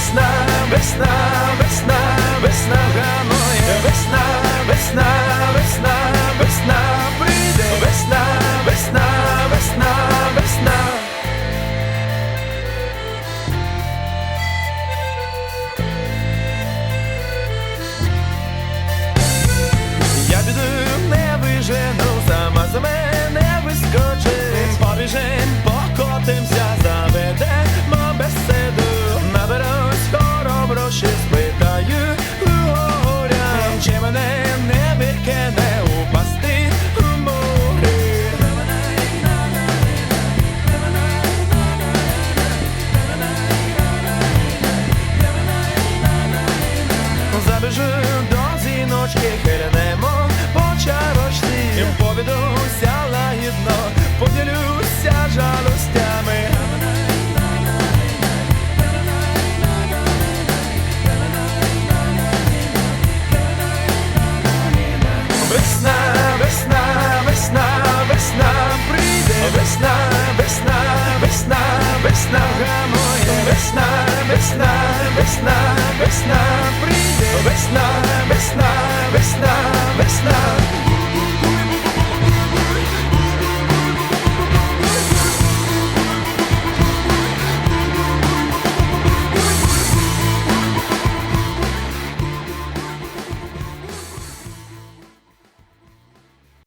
весна, весна, весна, весна, ганує весна. До зіночки, хилянемо по чарочці. Повідуся лагідно, поділюся жалостями. Весна, весна, весна, весна прийде, весна, весна, весна, весна гамує, весна, весна, весна, весна прийде, весна, весна, весна, весна.